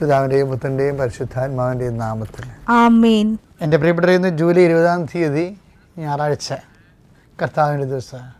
പിതാവിന്റെയും പുത്രന്റെയും പരിശുദ്ധാത്മാവിന്റെയും നാമത്തിൽ. ആമേൻ. എന്റെ പ്രിയപ്പെട്ട ജൂലൈ ഇരുപതാം തീയതി ഞായറാഴ്ച. കർത്താവിന്റെ ദിവസം.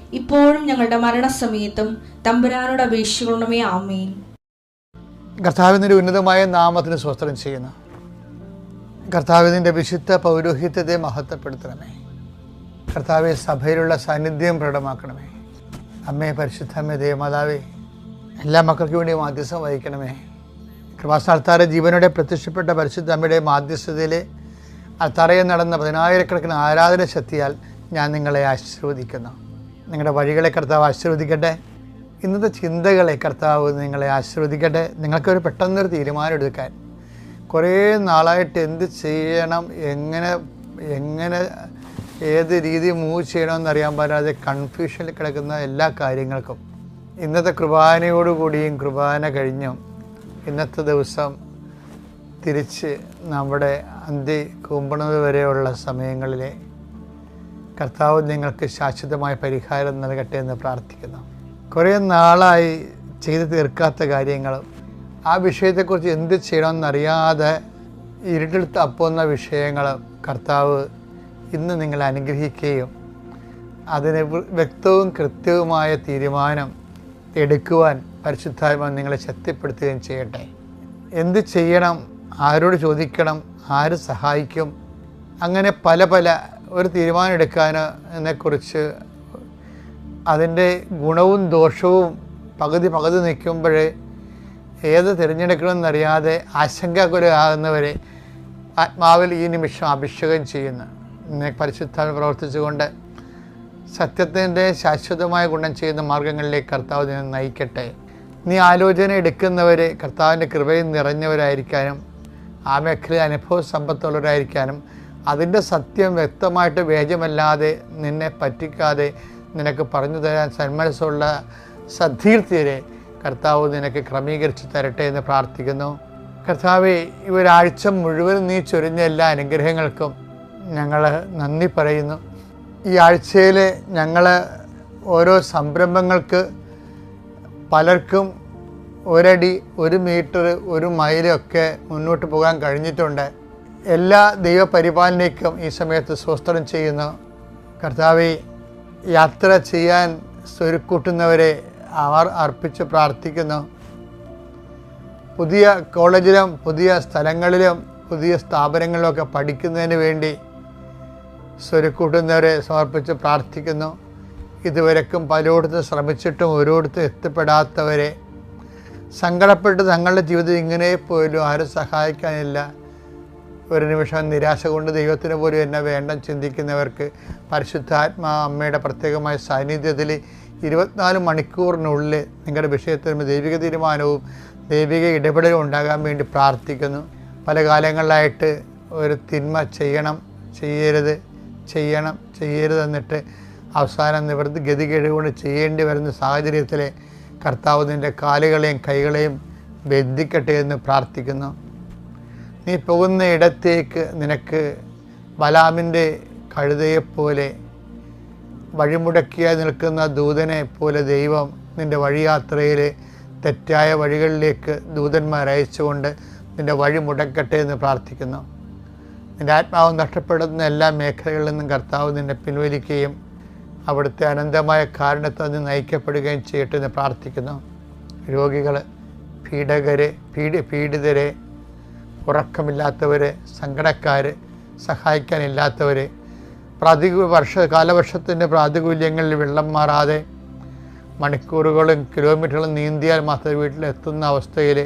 ഇപ്പോഴും ഞങ്ങളുടെ മരണസമയത്തും തമ്പുരാനോട് അപേക്ഷിക്കണമേ ആമേൻ. കർത്താവിന്റെ ഉന്നതമായ നാമത്തിന് സ്വസ്ത്രം ചെയ്യുന്നു. കർത്താവിന്റെ വിശുദ്ധ പൗരോഹിത്യത്തെ മഹത്വപ്പെടുത്തണമേ. കർത്താവെ സഭയിലുള്ള സാന്നിധ്യം പ്രകടമാക്കണമേ. അമ്മേ പരിശുദ്ധ അമ്മേ ദേവമാതാവേ എല്ലാ മക്കൾക്കും വേണ്ടി മാധ്യസ്ഥം വഹിക്കണമേ. കൃപാസ്ഥാനത്താറെ ജീവനോടെ പ്രത്യക്ഷപ്പെട്ട പരിശുദ്ധ അമ്മയുടെ മാധ്യസ്ഥതയിൽ അത്താറയിൽ നടന്ന പതിനായിരക്കണക്കിന് ആരാധന ശക്തിയാൽ ഞാൻ നിങ്ങളെ ആശീർവദിക്കുന്നു. നിങ്ങളുടെ വഴികളെ കർത്താവ് ആശീർവദിക്കട്ടെ. ഇന്നത്തെ ചിന്തകളെ കർത്താവ് നിങ്ങളെ ആശീർവദിക്കട്ടെ. നിങ്ങൾക്കൊരു പെട്ടെന്നൊരു തീരുമാനം എടുക്കാൻ. കുറേ നാളായിട്ട് എന്ത് ചെയ്യണം എങ്ങനെ എങ്ങനെ ഏത് രീതി മൂവ് ചെയ്യണമെന്നറിയാൻ പറ്റാതെ കൺഫ്യൂഷനിൽ കിടക്കുന്ന എല്ലാ കാര്യങ്ങൾക്കും. ഇന്നത്തെ കുർബാനയോടുകൂടിയും കുർബാന കഴിഞ്ഞും ഇന്നത്തെ ദിവസം തിരിച്ച് നമ്മുടെ അന്ത്യ കൂമ്പണത് വരെയുള്ള സമയങ്ങളിലെ കർത്താവ് നിങ്ങൾക്ക് ശാശ്വതമായ പരിഹാരം നൽകട്ടെ എന്ന് പ്രാർത്ഥിക്കുന്നു. കുറേ നാളായി ചെയ്തു തീർക്കാത്ത കാര്യങ്ങൾ. ആ വിഷയത്തെക്കുറിച്ച് എന്ത് ചെയ്യണമെന്നറിയാതെ ഇരുട്ടിൽ തപ്പുന്ന വിഷയങ്ങൾ കർത്താവ് ഇന്ന് നിങ്ങളെ അനുഗ്രഹിക്കുകയും അതിന് വ്യക്തവും കൃത്യവുമായ തീരുമാനം എടുക്കുവാൻ പരിശുദ്ധാത്മ നിങ്ങളെ ശക്തിപ്പെടുത്തുകയും ചെയ്യട്ടെ. എന്ത് ചെയ്യണം? ആരോട് ചോദിക്കണം? ആര് സഹായിക്കും? അങ്ങനെ പല പല ഒരു തീരുമാനം എടുക്കാനെക്കുറിച്ച് അതിന്റെ ഗുണവും ദോഷവും പകുതി പകുതി നിൽക്കുമ്പോഴേ ഏത് തിരഞ്ഞെടുക്കണമെന്നറിയാതെ ആശങ്കാകുലരാകുന്നവരെ ആത്മാവിൽ ഈ നിമിഷം അഭിഷേകം ചെയ്യുന്നു എന്നെ പരിശുദ്ധ പ്രവർത്തിച്ചുകൊണ്ട് സത്യത്തിന്റെ ശാശ്വതമായ ഗുണം ചെയ്യുന്ന മാർഗങ്ങളിലേക്ക് കർത്താവ് നിന്നെ നയിക്കട്ടെ. നീ ആലോചന എടുക്കുന്നവർ കർത്താവിന്റെ കൃപയിൽ നിറഞ്ഞവരായിരിക്കാനും ആ മേഖല അനുഭവ സമ്പത്തുള്ളവരായിരിക്കാനും അതിന്റെ സത്യം വ്യക്തമായിട്ട് വേജമല്ലാതെ നിന്നെ പറ്റിക്കാതെ നിനക്ക് പറഞ്ഞു തരാൻ സന്മനസ്സുള്ള സദ്ധീർത്തിയരെ കർത്താവ് നിനക്ക് ക്രമീകരിച്ച് തരട്ടെ എന്ന് പ്രാർത്ഥിക്കുന്നു. കർത്താവ് ഈ ഒരാഴ്ച മുഴുവൻ നീ ചൊരിഞ്ഞ എല്ലാ അനുഗ്രഹങ്ങൾക്കും ഞങ്ങൾ നന്ദി പറയുന്നു. ഈ ആഴ്ചയിൽ ഞങ്ങൾ ഓരോ സംരംഭങ്ങൾക്ക് പലർക്കും ഒരടി ഒരു മീറ്റർ ഒരു മൈലൊക്കെ മുന്നോട്ട് പോകാൻ കഴിഞ്ഞിട്ടുണ്ട്. എല്ലാ ദൈവപരിപാലനയ്ക്കും ഈ സമയത്ത് സ്വസ്ത്രം ചെയ്യുന്നു കർത്താവെ യാത്ര ചെയ്യാൻ സ്വരുക്കൂട്ടുന്നവരെ അവർ അർപ്പിച്ച് പ്രാർത്ഥിക്കുന്നു. പുതിയ കോളേജിലും പുതിയ സ്ഥലങ്ങളിലും പുതിയ സ്ഥാപനങ്ങളിലൊക്കെ പഠിക്കുന്നതിന് വേണ്ടി സ്വരുക്കൂട്ടുന്നവരെ സമർപ്പിച്ച് പ്രാർത്ഥിക്കുന്നു. ഇതുവരെക്കും പലയിടത്ത് ശ്രമിച്ചിട്ടും ഒരിടത്ത് എത്തിപ്പെടാത്തവരെ സങ്കടപ്പെട്ട് തങ്ങളുടെ ജീവിതം ഇങ്ങനെ പോലും ആരും സഹായിക്കാനില്ല. ഒരു നിമിഷം നിരാശ കൊണ്ട് ദൈവത്തിന് പോലും എന്നെ വേണ്ട ചിന്തിക്കുന്നവർക്ക് പരിശുദ്ധാത്മാ അമ്മയുടെ പ്രത്യേകമായ സാന്നിധ്യത്തിൽ ഇരുപത്തിനാല് മണിക്കൂറിനുള്ളിൽ നിങ്ങളുടെ വിഷയത്തിന് ദൈവിക തീരുമാനവും ദൈവിക ഇടപെടലും ഉണ്ടാകാൻ വേണ്ടി പ്രാർത്ഥിക്കുന്നു. പല കാലങ്ങളിലായിട്ട് ഒരു തിന്മ ചെയ്യണം ചെയ്യരുത് ചെയ്യണം ചെയ്യരുത് എന്നിട്ട് അവസാനം നിവൃത്തി ഗതികേടുകൊണ്ട് ചെയ്യേണ്ടി വരുന്ന സാഹചര്യത്തിലെ കർത്താവ് നിന്റെ കാലുകളെയും കൈകളെയും ബന്ധിക്കട്ടെ എന്ന് പ്രാർത്ഥിക്കുന്നു. നീ പോകുന്ന ഇടത്തേക്ക് നിനക്ക് ബലാമിന്റെ കഴുതയെപ്പോലെ വഴിമുടക്കിയായി നിൽക്കുന്ന ദൂതനെ പോലെ ദൈവം നിന്റെ വഴിയാത്രയിൽ തെറ്റായ വഴികളിലേക്ക് ദൂതന്മാർ അയച്ചുകൊണ്ട് നിന്റെ വഴി മുടക്കട്ടെ എന്ന് പ്രാർത്ഥിക്കുന്നു. നിന്റെ ആത്മാവ് നഷ്ടപ്പെടുന്ന എല്ലാ മേഖലകളിൽ നിന്നും കർത്താവ് നിന്നെ പിൻവലിക്കുകയും അവിടുത്തെ അനന്തമായ കാരണത്താൽ നിന്ന് നയിക്കപ്പെടുകയും ചെയ്യട്ടെ എന്ന് പ്രാർത്ഥിക്കുന്നു. രോഗികൾ പീഡകരെ പീഡി പീഡിതരെ ഉറക്കമില്ലാത്തവർ സങ്കടക്കാർ സഹായിക്കാനില്ലാത്തവർ പ്രാതിക വർഷ കാലവർഷത്തിന്റെ പ്രാതികൂല്യങ്ങളിൽ വെള്ളം മാറാതെ മണിക്കൂറുകളും കിലോമീറ്ററുകളും നീന്തിയാൽ മാത്രമേ വീട്ടിലെത്തുന്ന അവസ്ഥയിൽ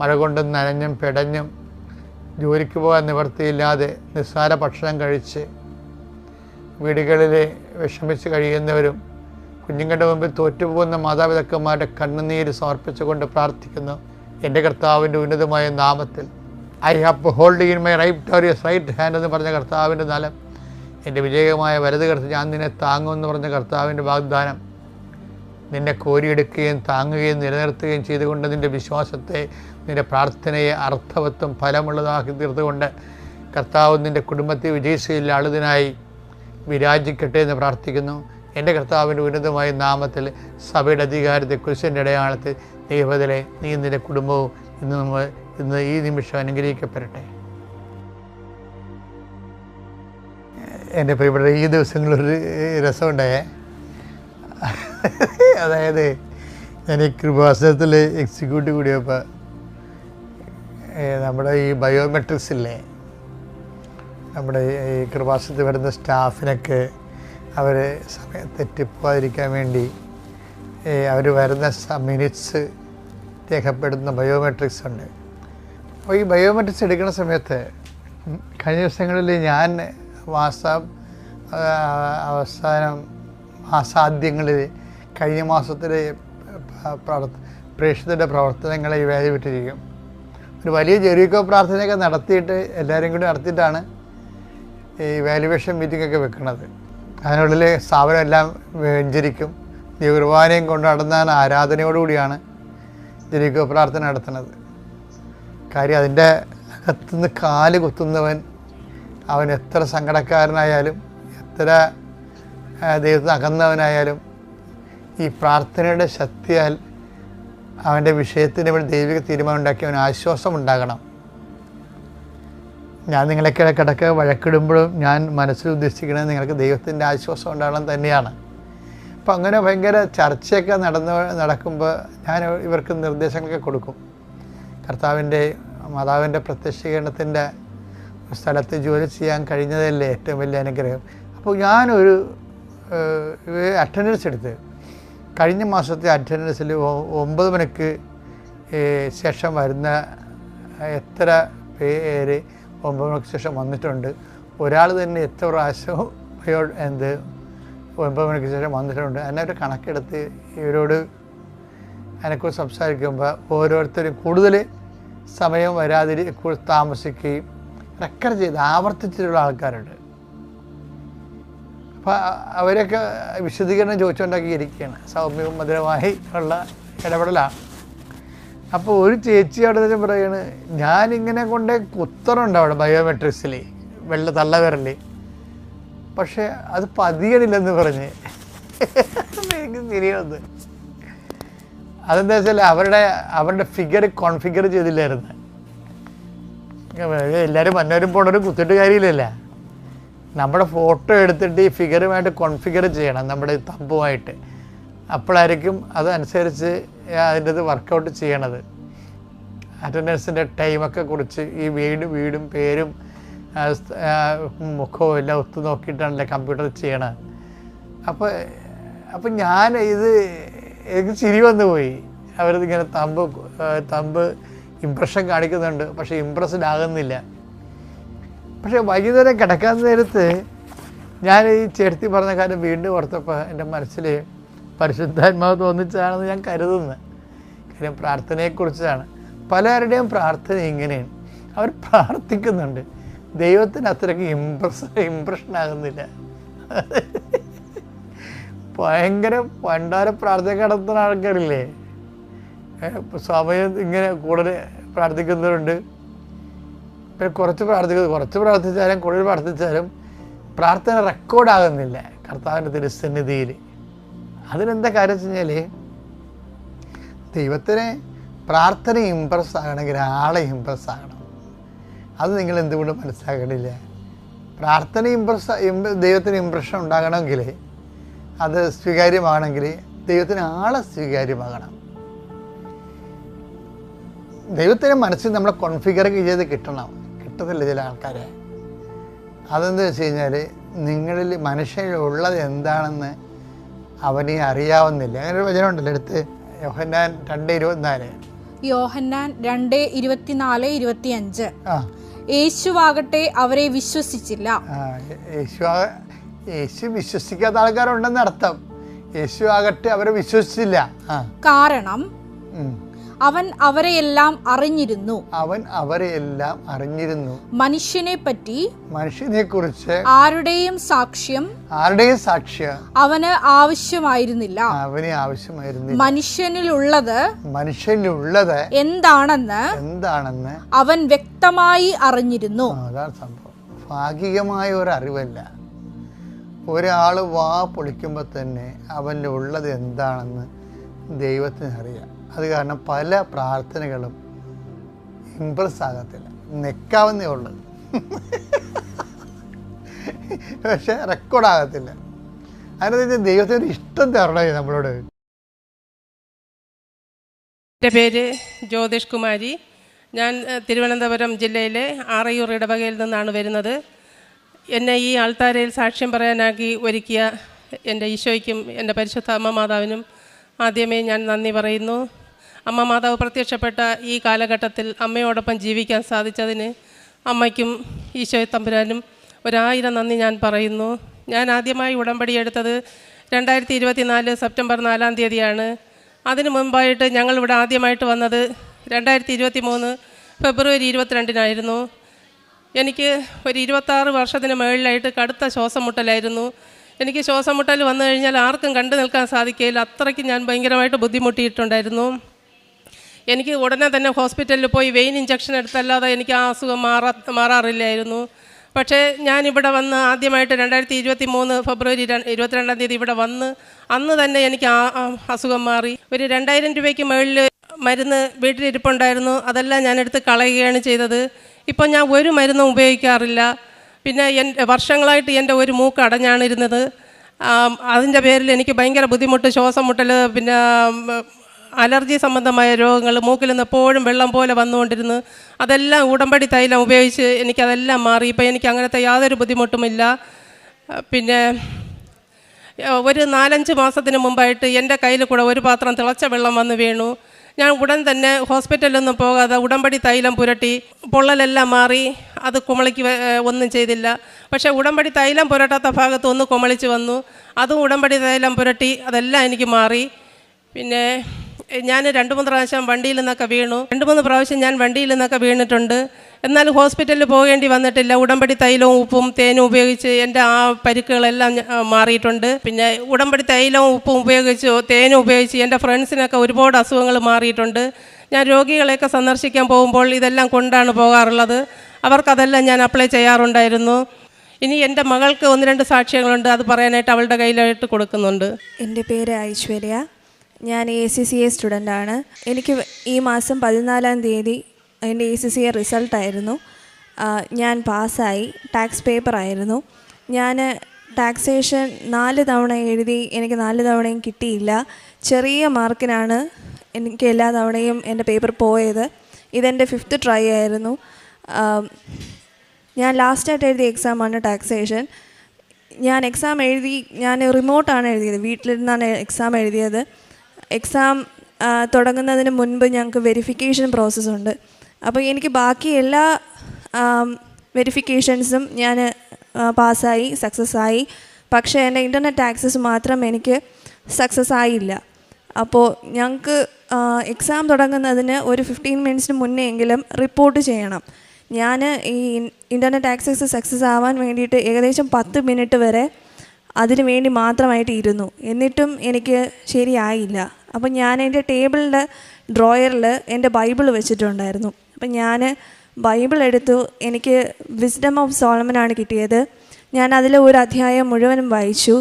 മഴ കൊണ്ടും നനഞ്ഞും പെടഞ്ഞും ജോലിക്ക് പോകാൻ നിവൃത്തിയില്ലാതെ നിസ്സാര ഭക്ഷണം കഴിച്ച് വീടുകളിൽ വിഷമിച്ച് കഴിയുന്നവരും കുഞ്ഞുങ്ങളുടെ മുമ്പിൽ തോറ്റുപോകുന്ന മാതാപിതാക്കന്മാരുടെ കണ്ണുനീര് സമർപ്പിച്ചുകൊണ്ട് പ്രാർത്ഥിക്കുന്നു. എന്റെ കർത്താവിന്റെ ഉന്നതമായ നാമത്തിൽ I have hold in my right right hand എന്ന് പറഞ്ഞ കർത്താവിന്റെ നലം. എന്റെ വിജയകമായ വലത് കർത്ത് ഞാൻ നിന്നെ താങ്ങുമെന്ന് പറഞ്ഞ കർത്താവിന്റെ വാഗ്ദാനം. നിന്നെ കോരിയെടുക്കുകയും താങ്ങുകയും നിലനിർത്തുകയും ചെയ്തുകൊണ്ട് നിന്റെ വിശ്വാസത്തെ നിന്റെ പ്രാർത്ഥനയെ അർത്ഥവത്വം ഫലമുള്ളതാക്കി തീർത്തുകൊണ്ട് കർത്താവ് നിന്റെ കുടുംബത്തെ വിജയിച്ചതിൽ ആളുതിനായി വിരാജിക്കട്ടെ എന്ന് പ്രാർത്ഥിക്കുന്നു. എന്റെ കർത്താവിന്റെ ഉന്നതമായ നാമത്തിൽ സഭയുടെ അധികാരത്തെ കുരിശന്റെ അടയാളത്തിൽ ദൈവത്തിലെ നീ നിന്റെ കുടുംബവും ഇന്ന് നമ്മൾ ഇന്ന് ഈ നിമിഷം അനുഗ്രഹിക്കപ്പെടട്ടെ. എന്റെ പ്രിയപ്പെട്ട ഈ ദിവസങ്ങളൊരു രസമുണ്ടായേ. അതായത് ഞാൻ ഈ കൃപാസനത്തിൽ എക്സിക്യൂട്ടീവ് കൂടിയപ്പോൾ നമ്മുടെ ഈ ബയോമെട്രിക്സ് ഇല്ലേ? നമ്മുടെ ഈ കൃപാസനത്തിൽ വരുന്ന സ്റ്റാഫിനൊക്കെ അവർ സമയം തെറ്റിപ്പോകാതിരിക്കാൻ വേണ്ടി അവർ വരുന്ന മിനിറ്റ്സ് രേഖപ്പെടുത്തുന്ന ബയോമെട്രിക്സ് ഉണ്ട്. അപ്പോൾ ഈ ബയോമെട്രിക്സ് എടുക്കുന്ന സമയത്ത് കഴിഞ്ഞ ദിവസങ്ങളിൽ ഞാൻ ആ, അവസാനം മാസാദ്യങ്ങളിൽ കഴിഞ്ഞ മാസത്തിലെ പ്രേക്ഷിതരുടെ പ്രവർത്തനങ്ങളെ ഇവാലുവേറ്റിരിക്കും ഒരു വലിയ ജെറിക്കോ പ്രാർത്ഥനയൊക്കെ നടത്തിയിട്ട് എല്ലാവരും കൂടി നടത്തിയിട്ടാണ് ഈ വാലുവേഷൻ മീറ്റിംഗ് ഒക്കെ വെക്കുന്നത്. അതിനുള്ളിൽ സ്ഥാപനം എല്ലാം വ്യഞ്ചരിക്കും ദൈവകുർബാനയും കൊണ്ട് നടന്ന ആരാധനയോടുകൂടിയാണ് ജെറിക്കോ പ്രാർത്ഥന നടത്തുന്നത്. കാര്യം അതിന്റെ അകത്തുനിന്ന് കാൽ കുത്തുന്നവൻ അവൻ എത്ര സങ്കടക്കാരനായാലും എത്ര ദൈവത്തിന് അകന്നവനായാലും ഈ പ്രാർത്ഥനയുടെ ശക്തിയാൽ അവന്റെ വിഷയത്തിന് വേണ്ടി ദൈവിക തീരുമാനം ഉണ്ടാക്കി അവന് ആശ്വാസം ഉണ്ടാകണം. ഞാൻ നിങ്ങളെ കിടക്ക വഴക്കിടുമ്പോഴും ഞാൻ മനസ്സിൽ ഉദ്ദേശിക്കുന്നത് നിങ്ങൾക്ക് ദൈവത്തിന്റെ ആശ്വാസം ഉണ്ടാകണം തന്നെയാണ്. അപ്പം അങ്ങനെ ഭയങ്കര ചർച്ചയൊക്കെ നടന്ന് നടക്കുമ്പോൾ ഞാൻ ഇവർക്ക് നിർദ്ദേശങ്ങളൊക്കെ കൊടുക്കും. കർത്താവിന്റെ മാതാവിന്റെ പ്രത്യക്ഷീകരണത്തിന്റെ സ്ഥലത്ത് ജോലി ചെയ്യാൻ കഴിഞ്ഞതല്ലേ ഏറ്റവും വലിയ അനുഗ്രഹം. അപ്പോൾ ഞാനൊരു അറ്റൻഡൻസ് എടുത്ത് കഴിഞ്ഞ മാസത്തെ അറ്റൻഡൻസിൽ ഒമ്പത് മണിക്ക് ശേഷം വരുന്ന എത്ര പേര് ഒമ്പത് മണിക്ക് ശേഷം വന്നിട്ടുണ്ട്. ഒരാൾ തന്നെ എത്ര പ്രാവശ്യം അയ്യോ എന്ത് ഒമ്പത് മണിക്ക് ശേഷം വന്നിട്ടുണ്ട്. അതിനെ ഒരു കണക്കെടുത്ത് ഇവരോട് അതിനെക്കുറിച്ച് സംസാരിക്കുമ്പോൾ ഓരോരുത്തരും കൂടുതൽ സമയം വരാതിരി താമസിക്കുകയും റെക്കർ ചെയ്ത് ആവർത്തിച്ചിട്ടുള്ള ആൾക്കാരുണ്ട്. അപ്പോൾ അവരൊക്കെ വിശദീകരണം ചോദിച്ചുകൊണ്ടൊക്കെ ഇരിക്കുകയാണ് സൗമ്യവും മധുരമായി ഉള്ള ഇടപെടലാണ്. അപ്പോൾ ഒരു ചേച്ചി അവിടെ നിന്ന് പറയാണ് ഞാനിങ്ങനെ കൊണ്ട് കുത്തറുണ്ട് അവിടെ ബയോമെട്രിക്സിൽ വെള്ള തള്ളവിരൽ പക്ഷേ അത് പതിയണില്ലെന്ന് പറഞ്ഞ്. എനിക്ക് തിരിയുന്നത് അതെന്താ വെച്ചാൽ അവരുടെ അവരുടെ ഫിഗർ കോൺഫിഗർ ചെയ്തില്ലായിരുന്നു. എല്ലാവരും വന്നവരും പോണവരും കുത്തിട്ട് കാര്യമില്ലല്ല? നമ്മുടെ ഫോട്ടോ എടുത്തിട്ട് ഈ ഫിഗറുമായിട്ട് കോൺഫിഗർ ചെയ്യണം നമ്മുടെ തമ്പുമായിട്ട്. അപ്പോഴായിരിക്കും അതനുസരിച്ച് അതിന്റെ വർക്കൗട്ട് ചെയ്യണത്. അറ്റൻഡൻസിന്റെ ടൈമൊക്കെ കുറിച്ച് ഈ വീടും വീടും പേരും മുഖവും എല്ലാം ഒത്തു നോക്കിയിട്ടാണല്ലേ കമ്പ്യൂട്ടർ ചെയ്യണത്. അപ്പോൾ അപ്പം ഞാൻ ഇത് എനിക്ക് ചിരി വന്നു പോയി. അവരിതിങ്ങനെ തമ്പ് തമ്പ് ഇമ്പ്രഷൻ കാണിക്കുന്നുണ്ട്. പക്ഷേ ഇമ്പ്രസ്ഡ് ആകുന്നില്ല. പക്ഷേ വൈകുന്നേരം കിടക്കാൻ നേരത്ത് ഞാൻ ഈ ചേർത്തി പറഞ്ഞ കാര്യം വീണ്ടും ഓർത്തപ്പോൾ എന്റെ മനസ്സിൽ പരിശുദ്ധാത്മാവ് തോന്നിച്ചതാണെന്ന് ഞാൻ കരുതുന്നത് കാര്യം പ്രാർത്ഥനയെക്കുറിച്ചാണ്. പലരുടെയും പ്രാർത്ഥന ഇങ്ങനെയാണ്. അവർ പ്രാർത്ഥിക്കുന്നുണ്ട്. ദൈവത്തിന് അത്രയ്ക്ക് ഇമ്പ്രസ് ഇമ്പ്രഷൻ ആകുന്നില്ല. ഭയങ്കര പണ്ടാര പ്രാർത്ഥന നടത്തുന്ന ആൾക്കാരില്ലേ? സമയം ഇങ്ങനെ കൂടുതൽ പ്രാർത്ഥിക്കുന്നവരുണ്ട്. പിന്നെ കുറച്ച് പ്രാർത്ഥിക്കുന്നത് കുറച്ച് പ്രാർത്ഥിച്ചാലും കൂടുതൽ പ്രാർത്ഥിച്ചാലും പ്രാർത്ഥന റെക്കോർഡാകുന്നില്ല കർത്താവിന്റെ തിരുസന്നിധിയിൽ. അതിനെന്താ കാര്യം വെച്ച് കഴിഞ്ഞാൽ ദൈവത്തിന് പ്രാർത്ഥന ഇമ്പ്രസ് ആകണമെങ്കിൽ ആളെ ഇമ്പ്രസ് ആകണം അത് നിങ്ങൾ എന്തുകൊണ്ട് മനസ്സിലാക്കണില്ല? പ്രാർത്ഥന ഇമ്പ്രസ് ദൈവത്തിന് ഇമ്പ്രഷൻ ഉണ്ടാകണമെങ്കിൽ അത് സ്വീകാര്യമാണെങ്കിൽ ദൈവത്തിന് ആളെ സ്വീകാര്യമാകണം. ദൈവത്തിന്റെ മനസ്സിൽ നമ്മളെ കോൺഫിഗർ ചെയ്ത് കിട്ടണം. കിട്ടത്തില്ല ചില ആൾക്കാരെ. അതെന്താ വെച്ച് കഴിഞ്ഞാൽ നിങ്ങളിൽ മനുഷ്യനുള്ളത് എന്താണെന്ന് അവനെ അറിയാവുന്നില്ല. അങ്ങനെ ഒരു വചനമുണ്ടല്ലോ എടുത്ത് യോഹന്നാൻ രണ്ട് ഇരുപത്തിനാല്. യോഹന്നാൻ രണ്ട് ഇരുപത്തിനാല് ഇരുപത്തിയഞ്ച്. യേശുവാകട്ടെ അവരെ വിശ്വസിച്ചില്ല. യേശു യേശു വിശ്വസിക്കാത്ത ആൾക്കാരുണ്ടെന്ന് അർത്ഥം. യേശു ആകട്ടെ അവരെ വിശ്വസിച്ചില്ല. കാരണം അവൻ അവരെ എല്ലാം അറിഞ്ഞിരുന്നു. അവൻ അവരെ എല്ലാം അറിഞ്ഞിരുന്നു. മനുഷ്യനെ പറ്റി മനുഷ്യനെ കുറിച്ച് ആരുടെയും സാക്ഷ്യം ആരുടെയും സാക്ഷ്യ അവന് ആവശ്യമായിരുന്നില്ല. അവന് ആവശ്യമായിരുന്നില്ല. മനുഷ്യനിലുള്ളത് മനുഷ്യനിലുള്ളത് എന്താണെന്ന് എന്താണെന്ന് അവൻ വ്യക്തമായി അറിഞ്ഞിരുന്നു. അതാണ് സംഭവം. ഭാഗികമായ ഒരു അറിവല്ല. ഒരാൾ വാ പൊളിക്കുമ്പോൾ തന്നെ അവന്റെ ഉള്ളത് എന്താണെന്ന് ദൈവത്തിന് അറിയാം. അത് കാരണം പല പ്രാർത്ഥനകളും ഇമ്പ്രസ് ആകത്തില്ല. നിൽക്കാവുന്നേ ഉള്ളു. പക്ഷെ റെക്കോർഡാകത്തില്ല അതിനകത്ത് ദൈവത്തിന് ഇഷ്ടം തരണേ നമ്മളോട്. എന്റെ പേര് ജ്യോതിഷ് കുമാരി ഞാൻ തിരുവനന്തപുരം ജില്ലയിലെ ആറയൂർ ഇടവകയിൽ നിന്നാണ് വരുന്നത്. എന്നെ ഈ ആൾത്താരയിൽ സാക്ഷ്യം പറയാനാക്കി ഒരുക്കിയ എന്റെ ഈശോയ്ക്കും എന്റെ പരിശുദ്ധ അമ്മ മാതാവിനും ആദ്യമേ ഞാൻ നന്ദി പറയുന്നു. അമ്മ മാതാവ് പ്രത്യക്ഷപ്പെട്ട ഈ കാലഘട്ടത്തിൽ അമ്മയോടൊപ്പം ജീവിക്കാൻ സാധിച്ചതിന് അമ്മയ്ക്കും ഈശോയെ തമ്പുരാനും ഒരായിരം നന്ദി ഞാൻ പറയുന്നു. ഞാൻ ആദ്യമായി ഉടമ്പടി എടുത്തത് രണ്ടായിരത്തി ഇരുപത്തിനാല് സെപ്റ്റംബർ നാലാം തീയതിയാണ്. അതിനു മുമ്പായിട്ട് ഞങ്ങൾ ഇവിടെ ആദ്യമായിട്ട് വന്നത് രണ്ടായിരത്തി ഇരുപത്തി മൂന്ന് ഫെബ്രുവരി ഇരുപത്തിരണ്ടിനായിരുന്നു. എനിക്ക് ഒരു ഇരുപത്താറ് വർഷത്തിന് മുകളിലായിട്ട് കടുത്ത ശ്വാസം മുട്ടലായിരുന്നു എനിക്ക് ശ്വാസം മുട്ടൽ വന്നു കഴിഞ്ഞാൽ ആർക്കും കണ്ടു നിൽക്കാൻ സാധിക്കില്ല അത്രയ്ക്ക് ഞാൻ ഭയങ്കരമായിട്ട് ബുദ്ധിമുട്ടിയിട്ടുണ്ടായിരുന്നു. എനിക്ക് ഉടനെ തന്നെ ഹോസ്പിറ്റലിൽ പോയി വെയിൻ ഇഞ്ചക്ഷൻ എടുത്തല്ലാതെ എനിക്ക് ആ അസുഖം മാറാ മാറാറില്ലായിരുന്നു. പക്ഷേ ഞാനിവിടെ വന്ന് ആദ്യമായിട്ട് രണ്ടായിരത്തി ഇരുപത്തി മൂന്ന് ഫെബ്രുവരി ഇരുപത്തിരണ്ടാം തീയതി ഇവിടെ വന്ന് അന്ന് തന്നെ എനിക്ക് ആ അസുഖം മാറി. ഒരു രണ്ടായിരം രൂപയ്ക്ക് മുകളിൽ മരുന്ന് വീട്ടിലിരിപ്പുണ്ടായിരുന്നു. അതെല്ലാം ഞാനെടുത്ത് കളയുകയാണ് ചെയ്തത്. ഇപ്പം ഞാൻ ഒരു മരുന്നും ഉപയോഗിക്കാറില്ല. പിന്നെ എൻ വർഷങ്ങളായിട്ട് എന്റെ ഒരു മൂക്ക് അടഞ്ഞാണിരുന്നത്. അതിന്റെ പേരിൽ എനിക്ക് ഭയങ്കര ബുദ്ധിമുട്ട് ശ്വാസം മുട്ടൽ പിന്നെ അലർജി സംബന്ധമായ രോഗങ്ങൾ മൂക്കിൽ നിന്ന് എപ്പോഴും വെള്ളം പോലെ വന്നുകൊണ്ടിരുന്നു. അതെല്ലാം ഉടമ്പടി തൈലം ഉപയോഗിച്ച് എനിക്കതെല്ലാം മാറി. ഇപ്പം എനിക്ക് അങ്ങനത്തെ യാതൊരു ബുദ്ധിമുട്ടുമില്ല. പിന്നെ ഒരു നാലഞ്ച് മാസത്തിന് മുമ്പായിട്ട് എന്റെ കയ്യിൽ കൂടെ ഒരു പാത്രം തിളച്ച വെള്ളം വന്ന് വീണു. ഞാൻ ഉടൻ തന്നെ ഹോസ്പിറ്റലൊന്നും പോകാതെ ഉടമ്പടി തൈലം പുരട്ടി പൊള്ളലെല്ലാം മാറി അത് കുമളിക്ക് ഒന്നും ചെയ്തില്ല. പക്ഷേ ഉടമ്പടി തൈലം പുരട്ടാത്ത ഭാഗത്ത് ഒന്ന് കുമളിച്ച് വന്നു. അതും ഉടമ്പടി തൈലം പുരട്ടി അതെല്ലാം എനിക്ക് മാറി. പിന്നെ ഞാൻ രണ്ട് മൂന്ന് പ്രാവശ്യം വണ്ടിയിൽ നിന്നൊക്കെ വീണു. രണ്ട് മൂന്ന് പ്രാവശ്യം ഞാൻ വണ്ടിയിൽ നിന്നൊക്കെ വീണിട്ടുണ്ട്. എന്നാൽ ഹോസ്പിറ്റലിൽ പോകേണ്ടി വന്നിട്ടില്ല. ഉടമ്പടി തൈലവും ഉപ്പും തേനും ഉപയോഗിച്ച് എന്റെ ആ പരിക്കുകളെല്ലാം മാറിയിട്ടുണ്ട്. പിന്നെ ഉടമ്പടി തൈലവും ഉപ്പും ഉപയോഗിച്ച് തേനും ഉപയോഗിച്ച് എന്റെ ഫ്രണ്ട്സിനൊക്കെ ഒരുപാട് അസുഖങ്ങൾ മാറിയിട്ടുണ്ട്. ഞാൻ രോഗികളെയൊക്കെ സന്ദർശിക്കാൻ പോകുമ്പോൾ ഇതെല്ലാം കൊണ്ടാണ് പോകാറുള്ളത്. അവർക്കതെല്ലാം ഞാൻ അപ്ലൈ ചെയ്യാറുണ്ടായിരുന്നു. ഇനി എന്റെ മകൾക്ക് ഒന്ന് രണ്ട് സാക്ഷ്യങ്ങളുണ്ട്. അത് പറയാനായിട്ട് അവളുടെ കയ്യിലായിട്ട് കൊടുക്കുന്നുണ്ട്. എന്റെ പേര് ഐശ്വര്യ. ഞാൻ എ സി സി എ സ്റ്റുഡന്റാണ് എനിക്ക് ഈ മാസം പതിനാലാം തീയതി എന്റെ എ സി സി എ റിസൾട്ടായിരുന്നു ഞാൻ പാസ്സായി. ടാക്സ് പേപ്പർ ആയിരുന്നു. ഞാൻ ടാക്സേഷൻ നാല് തവണ എഴുതി. എനിക്ക് നാല് തവണയും കിട്ടിയില്ല. ചെറിയ മാർക്കിനാണ് എനിക്ക് എല്ലാ തവണയും എന്റെ പേപ്പർ പോയത്. ഇതെന്റെ ഫിഫ്ത്ത് ട്രൈ ആയിരുന്നു. ഞാൻ ലാസ്റ്റായിട്ട് എഴുതിയ എക്സാമാണ് ടാക്സേഷൻ ഞാൻ എക്സാം എഴുതി ഞാൻ റിമോട്ടാണ് എഴുതിയത്. വീട്ടിലിരുന്നാണ് എക്സാം എഴുതിയത്. എക്സാം തുടങ്ങുന്നതിന് മുൻപ് ഞങ്ങൾക്ക് വെരിഫിക്കേഷൻ പ്രോസസ്സ് ഉണ്ട്. അപ്പോൾ എനിക്ക് ബാക്കി എല്ലാ വെരിഫിക്കേഷൻസും ഞാൻ പാസ്സായി സക്സസ് ആയി. പക്ഷേ എന്റെ ഇന്റർനെറ്റ് ആക്സസ് മാത്രം എനിക്ക് സക്സസ് ആയില്ല. അപ്പോൾ ഞങ്ങൾക്ക് എക്സാം തുടങ്ങുന്നതിന് ഒരു ഫിഫ്റ്റീൻ മിനിറ്റ്സിന് മുന്നേ എങ്കിലും റിപ്പോർട്ട് ചെയ്യണം. ഞാൻ ഈ ഇന്റർനെറ്റ് ആക്സസ് സക്സസ് ആവാൻ വേണ്ടിയിട്ട് ഏകദേശം പത്ത് മിനിറ്റ് വരെ അതിനു വേണ്ടി മാത്രമായിട്ട് ഇരുന്നു. എന്നിട്ടും എനിക്ക് ശരിയായില്ല. അപ്പം ഞാൻ എന്റെ ടേബിളിന്റെ ഡ്രോയറിൽ എന്റെ ബൈബിൾ വെച്ചിട്ടുണ്ടായിരുന്നു. അപ്പം ഞാൻ ബൈബിൾ എടുത്തു. എനിക്ക് വിസ്ഡം ഓഫ് സോളമനാണ് കിട്ടിയത്. ഞാൻ അതിലെ ഒരു അധ്യായം മുഴുവനും വായിച്ചു.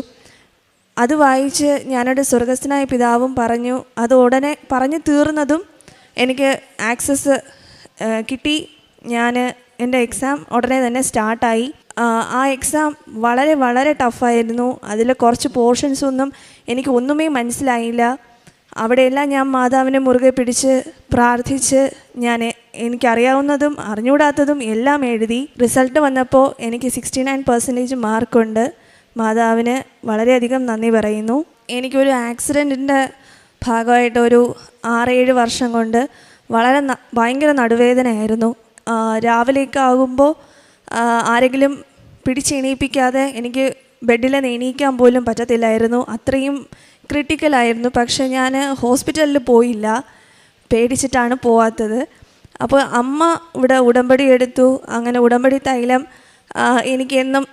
അത് വായിച്ച് ഞാനൊരു സ്വർഗസ്ഥനായ പിതാവും പറഞ്ഞു. അത് ഉടനെ പറഞ്ഞു തീർന്നതും എനിക്ക് ആക്സസ് കിട്ടി. ഞാൻ എന്റെ എക്സാം ഉടനെ തന്നെ സ്റ്റാർട്ടായി ആ എക്സാം വളരെ വളരെ ടഫായിരുന്നു അതിൽ കുറച്ച് പോർഷൻസ് ഒന്നും എനിക്ക് ഒന്നുമേ മനസ്സിലായില്ല. അവിടെയെല്ലാം ഞാൻ മാതാവിനെ മുറുകെ പിടിച്ച് പ്രാർത്ഥിച്ച് ഞാൻ എനിക്കറിയാവുന്നതും അറിഞ്ഞുകൂടാത്തതും എല്ലാം എഴുതി റിസൾട്ട് വന്നപ്പോൾ എനിക്ക് സിക്സ്റ്റി നയൻ പെർസെന്റേജ് മാർക്കുണ്ട്. മാതാവിന് വളരെയധികം നന്ദി പറയുന്നു. എനിക്കൊരു ആക്സിഡന്റിന്റെ ഭാഗമായിട്ട് ഒരു ആറേഴ് വർഷം കൊണ്ട് വളരെ ഭയങ്കര നടുവേദനയായിരുന്നു. രാവിലെയൊക്കെ ആകുമ്പോൾ ആരെങ്കിലും പിടിച്ചെണീപ്പിക്കാതെ എനിക്ക് ബെഡിലെ നിന്ന് എണീക്കാൻ പോലും പറ്റത്തില്ലായിരുന്നു. അത്രയും ക്രിട്ടിക്കലായിരുന്നു പക്ഷെ ഞാൻ ഹോസ്പിറ്റലിൽ പോയില്ല. പേടിച്ചിട്ടാണ് പോവാത്തത്. അപ്പോൾ അമ്മ ഇവിടെ ഉടമ്പടി എടുത്തു. അങ്ങനെ ഉടമ്പടി തൈലം എനിക്ക് എന്നും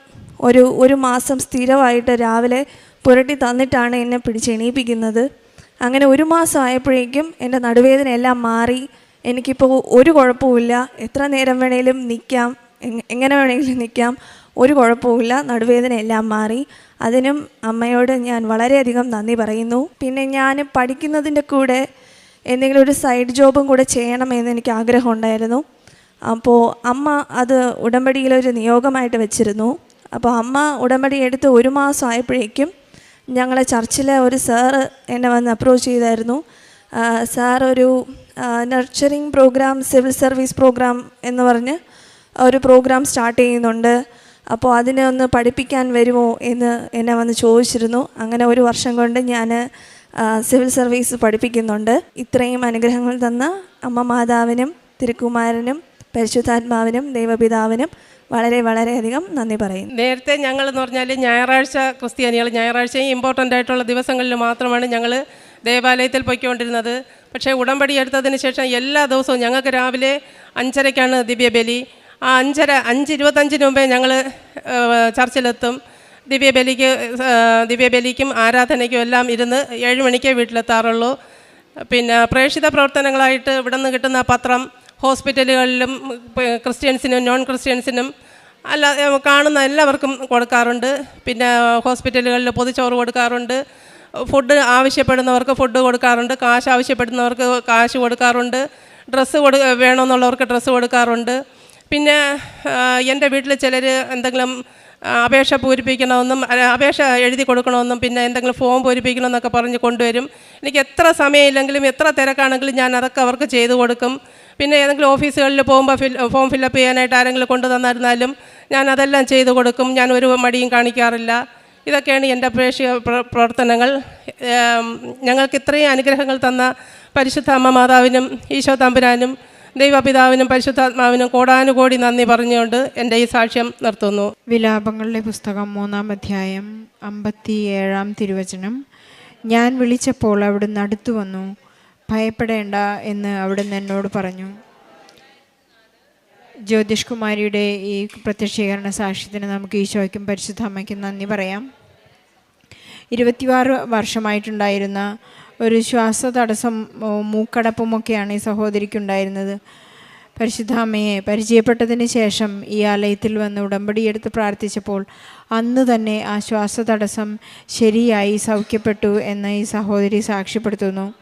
ഒരു ഒരു മാസം സ്ഥിരമായിട്ട് രാവിലെ പുരട്ടി തന്നിട്ടാണ് എന്നെ പിടിച്ചെണീപ്പിക്കുന്നത് അങ്ങനെ ഒരു മാസം ആയപ്പോഴേക്കും എന്റെ നടുവേദന എല്ലാം മാറി. എനിക്കിപ്പോൾ ഒരു കുഴപ്പവുമില്ല. എത്ര നേരം വേണേലും നിൽക്കാം എങ്ങനെ വേണമെങ്കിലും നിൽക്കാം ഒരു കുഴപ്പവുമില്ല. നടുവേദന എല്ലാം മാറി. അതിനും അമ്മയോട് ഞാൻ വളരെയധികം നന്ദി പറയുന്നു. പിന്നെ ഞാൻ പഠിക്കുന്നതിന്റെ കൂടെ എന്തെങ്കിലും ഒരു സൈഡ് ജോബും കൂടെ ചെയ്യണമെന്ന് എനിക്ക് ആഗ്രഹമുണ്ടായിരുന്നു. അപ്പോൾ അമ്മ അത് ഉടമ്പടിയിലൊരു നിയോഗമായിട്ട് വെച്ചിരുന്നു. അപ്പോൾ അമ്മ ഉടമ്പടി എടുത്ത് ഒരു മാസം ആയപ്പോഴേക്കും ഞങ്ങളെ ചർച്ചിലെ ഒരു സാറ് എന്നെ വന്ന് അപ്രോച്ച് ചെയ്തായിരുന്നു. സാർ ഒരു nurturing program civil service program എന്ന് പറഞ്ഞ് ഒരു പ്രോഗ്രാം സ്റ്റാർട്ട് ചെയ്യുന്നുണ്ട്. അപ്പോൾ അതിനെ ഒന്ന് പഠിപ്പിക്കാൻ വരുമോ എന്ന് എന്നെ വന്ന് ചോദിച്ചിരുന്നു. അങ്ങനെ ഒരു വർഷം കൊണ്ട് ഞാൻ സിവിൽ സർവീസ് പഠിപ്പിക്കുന്നുണ്ട്. ഇത്രയും അനുഗ്രഹങ്ങൾ തന്ന അമ്മ മാതാവിനും തിരുക്കുമാരനും പരിശുദ്ധാത്മാവിനും ദൈവപിതാവിനും വളരെ വളരെയധികം നന്ദി പറയുന്നു. നേരത്തെ ഞങ്ങൾ എന്ന് പറഞ്ഞാൽ ഞായറാഴ്ച ക്രിസ്ത്യാനികൾ ഞായറാഴ്ചയും ഇമ്പോർട്ടന്റ് ആയിട്ടുള്ള ദിവസങ്ങളിൽ മാത്രമാണ് ഞങ്ങൾ ദേവാലയത്തിൽ പോയിക്കൊണ്ടിരുന്നത്. പക്ഷേ ഉടമ്പടി എടുത്തതിന് ശേഷം എല്ലാ ദിവസവും ഞങ്ങൾക്ക് രാവിലെ അഞ്ചരയ്ക്കാണ് ദിവ്യബലി. ആ അഞ്ചര അഞ്ച് ഇരുപത്തഞ്ചിന് മുമ്പേ ഞങ്ങൾ ചർച്ചിലെത്തും. ദിവ്യബലിക്ക് ദിവ്യബലിക്കും ആരാധനയ്ക്കും എല്ലാം ഇരുന്ന് ഏഴ് മണിക്കേ വീട്ടിലെത്താറുള്ളൂ. പിന്നെ പ്രേക്ഷിത പ്രവർത്തനങ്ങളായിട്ട് ഇവിടെ നിന്ന് കിട്ടുന്ന പത്രം ഹോസ്പിറ്റലുകളിലും ക്രിസ്ത്യൻസിനും നോൺ ക്രിസ്ത്യൻസിനും അല്ല കാണുന്ന എല്ലാവർക്കും കൊടുക്കാറുണ്ട്. പിന്നെ ഹോസ്പിറ്റലുകളിൽ പൊതിച്ചോറ് കൊടുക്കാറുണ്ട്. ഫുഡ് ആവശ്യപ്പെടുന്നവർക്ക് ഫുഡ് കൊടുക്കാറുണ്ട്. കാശ് ആവശ്യപ്പെടുന്നവർക്ക് കാശ് കൊടുക്കാറുണ്ട്. ഡ്രസ്സ് കൊടു വേണമെന്നുള്ളവർക്ക് ഡ്രസ്സ് കൊടുക്കാറുണ്ട്. പിന്നെ എന്റെ വീട്ടിൽ ചിലർ എന്തെങ്കിലും അപേക്ഷ പൂരിപ്പിക്കണമെന്നും അപേക്ഷ എഴുതി കൊടുക്കണമെന്നും പിന്നെ എന്തെങ്കിലും ഫോം പൂരിപ്പിക്കണമെന്നൊക്കെ പറഞ്ഞ് കൊണ്ടുവരും. എനിക്ക് എത്ര സമയമില്ലെങ്കിലും എത്ര തിരക്കാണെങ്കിലും ഞാൻ അതൊക്കെ അവർക്ക് ചെയ്തു കൊടുക്കും. പിന്നെ ഏതെങ്കിലും ഓഫീസുകളിൽ പോകുമ്പോൾ ഫിൽ ഫോം ഫില്ലപ്പ് ചെയ്യാനായിട്ട് ആരെങ്കിലും കൊണ്ടു തന്നിരുന്നാലും ഞാൻ അതെല്ലാം ചെയ്തു കൊടുക്കും. ഞാൻ ഒരു മടിയും കാണിക്കാറില്ല. ഇതൊക്കെയാണ് എന്റെ പ്രേക്ഷിക പ്രവർത്തനങ്ങൾ. ഞങ്ങൾക്ക് ഇത്രയും അനുഗ്രഹങ്ങൾ തന്ന പരിശുദ്ധ അമ്മ മാതാവിനും ഈശോ തമ്പുരാനും ദൈവപിതാവിനും പരിശുദ്ധാത്മാവിനും കോടാനുകോടി നന്ദി പറഞ്ഞുകൊണ്ട് എന്റെ ഈ സാക്ഷ്യം നിർത്തുന്നു. വിലാപങ്ങളുടെ പുസ്തകം മൂന്നാം അധ്യായം അമ്പത്തി ഏഴാം തിരുവചനം. ഞാൻ വിളിച്ചപ്പോൾ അവിടുന്ന് അടുത്തു വന്നു. ഭയപ്പെടേണ്ട എന്ന് അവിടുന്ന് എന്നോട് പറഞ്ഞു. ജ്യോതിഷ് കുമാരിയുടെ ഈ പ്രത്യക്ഷീകരണ സാക്ഷ്യത്തിന് നമുക്ക് ഈശോയ്ക്കും പരിശുദ്ധ അമ്മയ്ക്കും നന്ദി പറയാം. ഇരുപത്തിയാറ് വർഷമായിട്ടുണ്ടായിരുന്ന ഒരു ശ്വാസ തടസ്സം മൂക്കടപ്പുമൊക്കെയാണ് ഈ സഹോദരിക്കുണ്ടായിരുന്നത്. പരിശുദ്ധ പരിചയപ്പെട്ടതിന് ശേഷം ഈ ആലയത്തിൽ വന്ന് ഉടമ്പടിയെടുത്ത് പ്രാർത്ഥിച്ചപ്പോൾ അന്ന് തന്നെ ആ ശ്വാസ തടസ്സം ശരിയായി സൗഖ്യപ്പെട്ടു എന്ന് ഈ സഹോദരി സാക്ഷ്യപ്പെടുത്തുന്നു.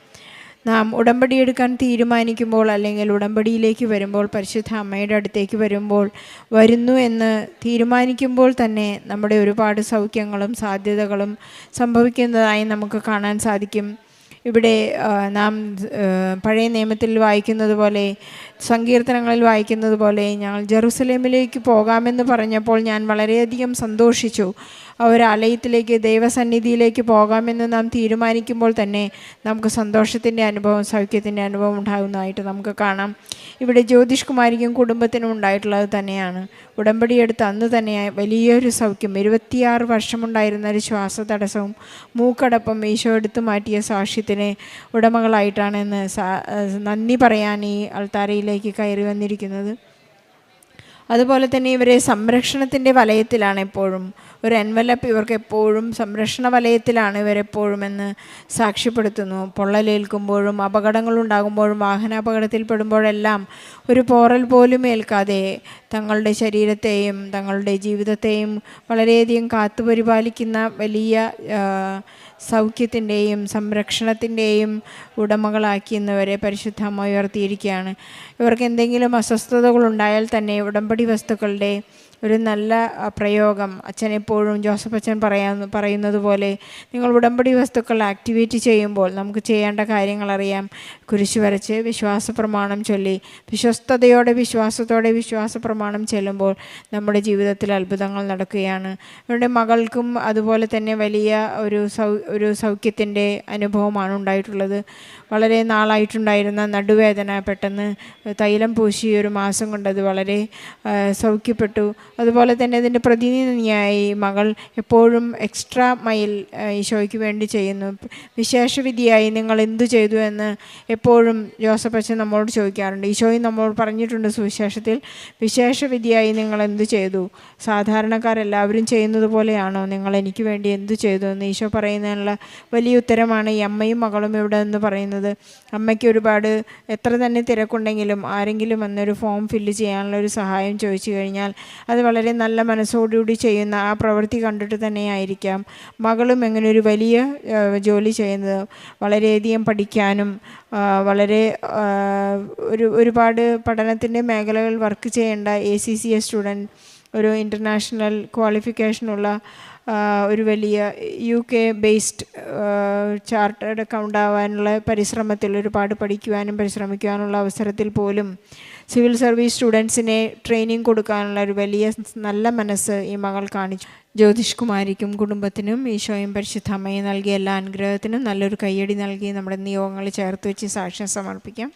നാം ഉടമ്പടിയെടുക്കാൻ തീരുമാനിക്കുമ്പോൾ അല്ലെങ്കിൽ ഉടമ്പടിയിലേക്ക് വരുമ്പോൾ പരിശുദ്ധ അമ്മയുടെ അടുത്തേക്ക് വരുമ്പോൾ വരുന്നു എന്ന് തീരുമാനിക്കുമ്പോൾ തന്നെ നമ്മുടെ ഒരുപാട് സൗഖ്യങ്ങളും സാധ്യതകളും സംഭവിക്കുന്നതായി നമുക്ക് കാണാൻ സാധിക്കും. ഇവിടെ നാം പഴയ നിയമത്തിൽ വായിക്കുന്നത് പോലെ സങ്കീർത്തനങ്ങളിൽ വായിക്കുന്നത് പോലെ ഞങ്ങൾ ജെറുസലേമിലേക്ക് പോകാമെന്ന് പറഞ്ഞപ്പോൾ ഞാൻ വളരെയധികം സന്തോഷിച്ചു. ആ ഒരു ആലയത്തിലേക്ക് ദൈവസന്നിധിയിലേക്ക് പോകാമെന്ന് നാം തീരുമാനിക്കുമ്പോൾ തന്നെ നമുക്ക് സന്തോഷത്തിന്റെ അനുഭവം സൗഖ്യത്തിന്റെ അനുഭവം ഉണ്ടാകുന്നതായിട്ട് നമുക്ക് കാണാം. ഇവിടെ ജ്യോതിഷ് കുമാരിക്കും കുടുംബത്തിനും ഉണ്ടായിട്ടുള്ളത് തന്നെയാണ്. ഉടമ്പടി എടുത്ത് അന്ന് തന്നെ വലിയൊരു സൗഖ്യം. ഇരുപത്തിയാറ് വർഷമുണ്ടായിരുന്ന ഒരു ശ്വാസ തടസ്സവും മൂക്കടപ്പം ഈശോ എടുത്തു മാറ്റിയ സാക്ഷ്യത്തിന് ഉടമകളായിട്ടാണെന്ന് നന്ദി പറയാൻ ഈ അൾത്താരയിലേക്ക് കയറി വന്നിരിക്കുന്നത്. അതുപോലെ തന്നെ ഇവരെ സംരക്ഷണത്തിന്റെ വലയത്തിലാണ് എപ്പോഴും. ഒരു എൻവലപ്പ് ഇവർക്ക് എപ്പോഴും സംരക്ഷണ വലയത്തിലാണ് ഇവരെപ്പോഴും എന്ന് സാക്ഷ്യപ്പെടുത്തുന്നു. പൊള്ളലേൽക്കുമ്പോഴും അപകടങ്ങൾ അപകടങ്ങളുണ്ടാകുമ്പോഴും വാഹനാപകടത്തിൽപ്പെടുമ്പോഴെല്ലാം ഒരു പോറൽ പോലും ഏൽക്കാതെ തങ്ങളുടെ ശരീരത്തെയും തങ്ങളുടെ ജീവിതത്തെയും വളരെയധികം കാത്തുപരിപാലിക്കുന്ന വലിയ സൗഖ്യത്തിന്റെയും സംരക്ഷണത്തിന്റെയും ഉടമകളാക്കി ഇന്നവരെ പരിശുദ്ധ ഉയർത്തിയിരിക്കുകയാണ്. ഇവർക്ക് എന്തെങ്കിലും അസ്വസ്ഥതകളുണ്ടായാൽ തന്നെ ഉടമ്പടി വസ്തുക്കളുടെ ഒരു നല്ല പ്രയോഗം. അച്ഛൻ എപ്പോഴും ജോസഫ് അച്ഛൻ പറയാൻ പറയുന്നത് പോലെ നിങ്ങൾ ഉടമ്പടി വസ്തുക്കൾ ആക്ടിവേറ്റ് ചെയ്യുമ്പോൾ നമുക്ക് ചെയ്യേണ്ട കാര്യങ്ങൾ അറിയാം. കുരിശ് വരച്ച് വിശ്വാസ പ്രമാണം ചൊല്ലി. വിശ്വസ്തയോടെ വിശ്വാസത്തോടെ വിശ്വാസ പ്രമാണം ചെല്ലുമ്പോൾ നമ്മുടെ ജീവിതത്തിൽ അത്ഭുതങ്ങൾ നടക്കുകയാണ്. ഇവരുടെ മകൾക്കും അതുപോലെ തന്നെ വലിയ ഒരു സൗ ഒരു സൗഖ്യത്തിന്റെ അനുഭവമാണ് ഉണ്ടായിട്ടുള്ളത്. വളരെ നാളായിട്ടുണ്ടായിരുന്ന നടുവേദന പെട്ടെന്ന് തൈലം പൂശി ഒരു മാസം കൊണ്ടത് വളരെ സൗഖ്യപ്പെട്ടു. അതുപോലെ തന്നെ ഇതിന്റെ പ്രതിനിധിയായി മകൾ എപ്പോഴും എക്സ്ട്രാ മൈൽ ഈശോയ്ക്ക് വേണ്ടി ചെയ്യുന്നു. വിശേഷവിധിയായി നിങ്ങൾ എന്തു ചെയ്തു എന്ന് എപ്പോഴും ജോസഫ് അച്ഛൻ നമ്മളോട് ചോദിക്കാറുണ്ട്. ഈശോയും നമ്മളോട് പറഞ്ഞിട്ടുണ്ട് സുവിശേഷത്തിൽ വിശേഷവിധിയായി നിങ്ങൾ എന്തു ചെയ്തു? സാധാരണക്കാരെല്ലാവരും ചെയ്യുന്നത് പോലെയാണോ? നിങ്ങൾ എനിക്ക് വേണ്ടി എന്തു ചെയ്തു? എന്ന് ഈശോ പറയുന്നതിനുള്ള വലിയ ഉത്തരമാണ് ഈ അമ്മയും മകളും ഇവിടെ എന്ന് പറയുന്നത്. അമ്മയ്ക്ക് ഒരുപാട് എത്ര തന്നെ തിരക്കുണ്ടെങ്കിലും ആരെങ്കിലും എന്നൊരു ഫോം ഫില്ല് ചെയ്യാനുള്ള ഒരു സഹായം ചോദിച്ചു കഴിഞ്ഞാൽ അത് വളരെ നല്ല മനസ്സോടുകൂടി ചെയ്യുന്ന ആ പ്രവൃത്തി കണ്ടിട്ട് തന്നെയായിരിക്കാം. മകളും എങ്ങനെ ഒരു വലിയ ജോലി ചെയ്യുന്നത്. വളരെയധികം പഠിക്കാനും വളരെ ഒരു ഒരുപാട് പഠനത്തിന്റെ മേഖലകൾ വർക്ക് ചെയ്യേണ്ട A C C A student ഒരു ഇന്റർനാഷണൽ ക്വാളിഫിക്കേഷനുള്ള ഒരു വലിയ U K based chartered account ആവാനുള്ള പരിശ്രമത്തിൽ ഒരുപാട് പഠിക്കുവാനും പരിശ്രമിക്കുവാനുള്ള അവസരത്തിൽ പോലും സിവിൽ സർവീസ് സ്റ്റുഡൻസിനെ ട്രെയിനിങ് കൊടുക്കാനുള്ള ഒരു വലിയ നല്ല മനസ്സ് ഈ മകൾ കാണിച്ചു. ജ്യോതിഷ് കുമാരിക്കും കുടുംബത്തിനും ഈശോയും പരിശുദ്ധ അമ്മയും നൽകിയ എല്ലാ അനുഗ്രഹത്തിനും നല്ലൊരു കയ്യടി നൽകി നമ്മുടെ നിയോഗങ്ങൾ ചേർത്ത് വെച്ച് സാക്ഷ്യം സമർപ്പിക്കാം.